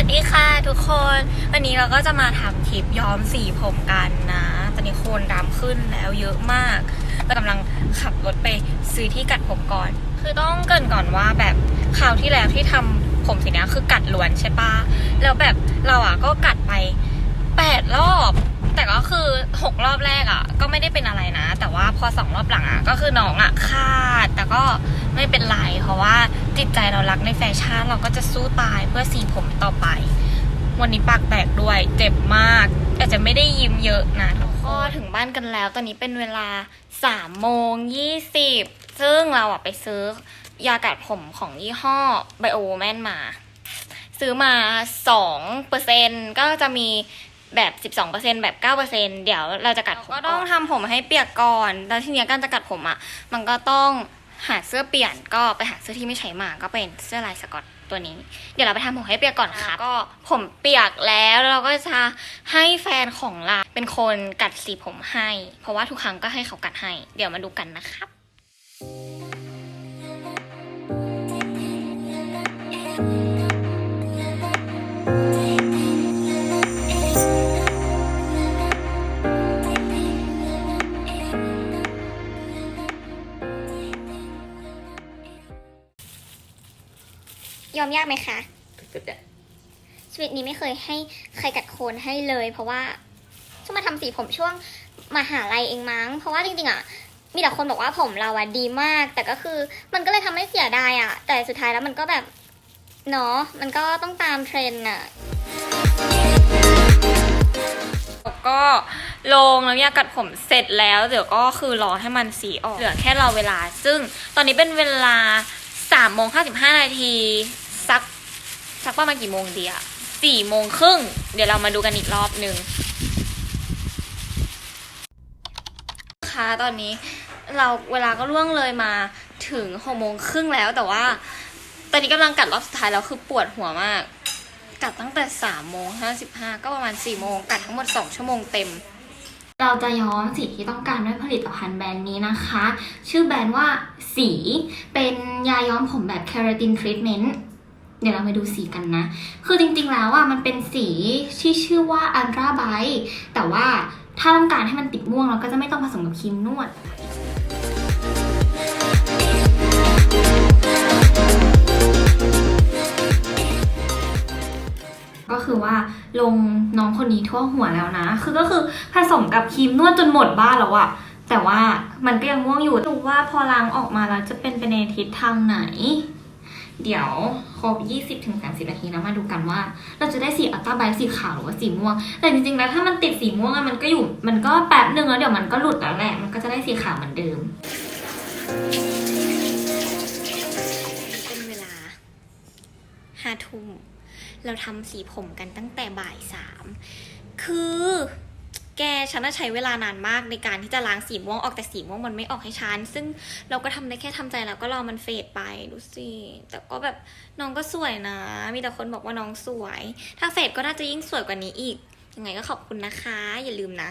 วัสดีค่ะทุกคน วันนี้เราก็จะมาทำคลิปย้อมสีผมกันนะ ตอนนี้โคนดำขึ้นแล้วเยอะมากเรากำลังขับรถไปซื้อที่กัดผมก่อน คือต้องเกรินก่อนว่าแบบคราวที่แล้วที่ทำผมสีนี้คือกัดล้วนใช่ปะแล้วแบบเราอะก็กัดไปแปดรอบ แต่ก็คือหกรอบแรกอะ ก็ไม่ได้เป็นอะไรนะ แต่ว่าพอสองรอบหลังอะก็คือน้องอะคาด แต่ก็ไม่เป็นไร เพราะว่าจิตใจเรารักในแฟชั่นเราก็จะสู้ตายเพื่อสีผมต่อไป วันนี้ปากแตกด้วย เจ็บมากอาจจะไม่ได้ยิ้มเยอะนะทุกคนถึงบ้านกันแล้ว ตอนนี้เป็นเวลาสามโมงยี่สิบซึ่งเราอะไปซื้อยากัดผมของยี่ห้อไบโอแมนมา ซื้อมาสองเปอร์เซ็นก็จะมี แบบ12%แบบ9%เดี๋ยวเราจะกัดผมก็ต้องทำผมให้เปียกก่อน แล้วทีเนี้ยการจะกัดผมอะ มันก็ต้องหาเสื้อเปลี่ยนก็ไปหาเสื้อที่ไม่ใช้มาก็เป็นเสื้อลายสกอตตัวนี้ เดี๋ยวเราไปทำผมให้เปียกก่อนค่ะ ก็ผมเปียกแล้วเราก็จะให้แฟนของเราเป็นคนกัดสีผมให้ เพราะว่าทุกครั้งก็ให้เขากัดให้ เดี๋ยวมาดูกันนะครับ ยอมยากไหมคะชีวิตนี้ไม่เคยให้ใครกัดโคนให้เลย เพราะว่าช่วงมาทำสีผมช่วงมหาลัยเองมั้ง เพราะว่าจริงๆอะมีแต่คนบอกว่าผมเราอะดีมาก แต่ก็คือมันก็เลยทำให้เสียดายอะแต่สุดท้ายแล้วมันก็แบบเนาะมันก็ต้องตามเทรนด์อะก็ลงน้ำยากัดผมเสร็จแล้ว เดี๋ยวก็คือรอให้มันสีออก เหลือแค่รอเวลา ซึ่งตอนนี้เป็นเวลาสามโมงห้าสิบห้านาที สักสักประมาณกี่โมงดีอะสี่โมงครึ่ง เดี๋ยวเรามาดูกันอีกรอบหนึ่งค่ะตอนนี้เราเวลาก็ล่วงเลยมาถึงหกโมงครึ่งแล้วแต่ว่า ตอนนี้กำลังกัดรอบสุดท้ายแล้วคือปวดหัวมาก กัดตั้งแต่สามโมงห้าสิบห้าก็ประมาณสี่โมงกัดทั้งหมดสองชั่วโมงเต็ม เราจะย้อมสีที่ต้องการด้วยผลิตภัณฑ์แบรนด์นี้นะคะ ชื่อแบรนด์ว่าสีเป็นยาย้อมผมแบบเคราตินทรีทเมนต์ เดี๋ยวเรามาดูสีกันนะ คือจริงๆแล้วอะมันเป็นสีที่ชื่อว่าอัน r a าไบแต่ว่าถ้าต้องการให้มันติดม่วงเราก็จะไม่ต้องผสมกับครีมนวดก็คือว่าลงน้องคนนี้ทั่วหัวแล้วนะ คือก็คือผสมกับครีมนวดจนหมดบ้านแล้วอะแต่ว่ามันก็ยังม่วงอยู่ดูว่าพอล้างออกมาแล้วจะเป็นไปในทิศทางไหน เดี๋ยวครบ 20-30 นาทีนะมาดูกันว่า เราจะได้สีอัลตราไบสีขาวหรือว่าสีม่วง แต่จริงๆแล้วถ้ามันติดสีม่วงอะมันก็อยู่ มันก็แป๊บหนึ่งแล้วเดี๋ยวมันก็หลุดแล้วแหละ มันก็จะได้สีขาวเหมือนเดิม เป็นเวลาห้าทุ่มเราทำสีผมกันตั้งแต่บ่ายสามคือ แกฉันน่ะใช้เวลานานมากในการที่จะล้างสีม่วงออกแต่สีม่วงมันไม่ออกให้ฉันซึ่งเราก็ทำได้แค่ทำใจแล้วก็รอมันเฟดไปดูสิแต่ก็แบบน้องก็สวยนะ มีแต่คนบอกว่าน้องสวย ถ้าเฟดก็น่าจะยิ่งสวยกว่านี้อีกยังไงก็ขอบคุณนะคะ อย่าลืมนะ